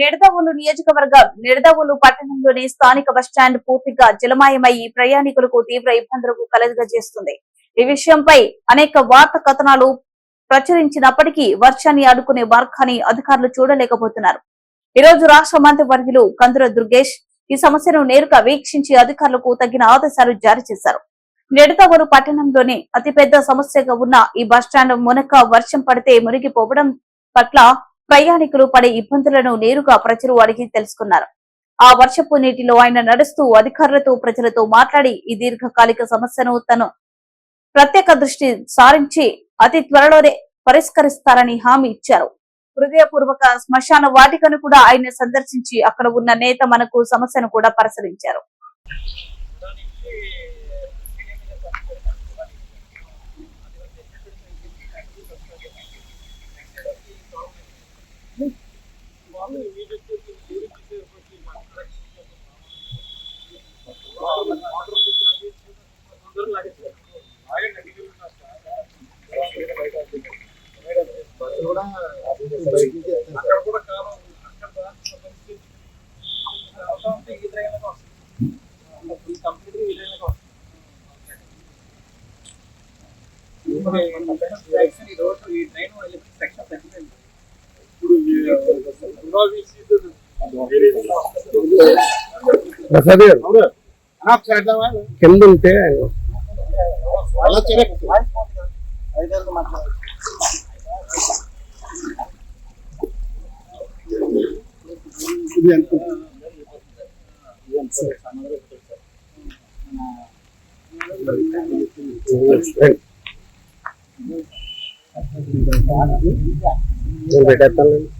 నిడదవోలు నియోజకవర్గం నిడదవోలు పట్టణంలోని స్థానిక బస్టాండ్ పూర్తిగా జలమాయమై ప్రయాణికులకు తీవ్ర ఇబ్బందులకు కలుగజేస్తుంది. ఈ విషయంపై అనేక వార్త కథనాలు ప్రచురించినప్పటికీ వర్షాన్ని అడ్డుకునే మార్గాన్ని అధికారులు చూడలేకపోతున్నారు. ఈ రోజు రాష్ట్ర మంత్రి వర్గులు కందుల దుర్గేష్ ఈ సమస్యను నేరుగా వీక్షించి అధికారులకు తగిన ఆదేశాలు జారీ చేశారు. నిడతవరు పట్టణంలోని అతిపెద్ద సమస్యగా ఉన్న ఈ బస్టాండ్ మునక వర్షం పడితే మునిగిపోవడం పట్ల ప్రయాణికులు పడే ఇబ్బందులను నేరుగా ప్రజలు అడిగి తెలుసుకున్నారు. ఆ వర్షపు నీటిలో ఆయన నడుస్తూ అధికారులతో ప్రజలతో మాట్లాడి ఈ దీర్ఘకాలిక సమస్యను తను ప్రత్యేక దృష్టి సారించి అతి త్వరలోనే పరిష్కరిస్తారని హామీ ఇచ్చారు. హృదయపూర్వక శ్మశాన వాటికను కూడా ఆయన సందర్శించి అక్కడ ఉన్న నేత మనకు సమస్యను కూడా పరిశీలించారు. ఈ ట్రైన్లకు వస్తుంది కంప్లీట్ ఈ ట్రైన్లకు వస్తుంది ఈ రోడ్డు ఈ ట్రైన్ సెక్షన్ తగ్గిందండి ప్రసాద్ గారు కింద ఉంటే నేను పెట్టేస్తాను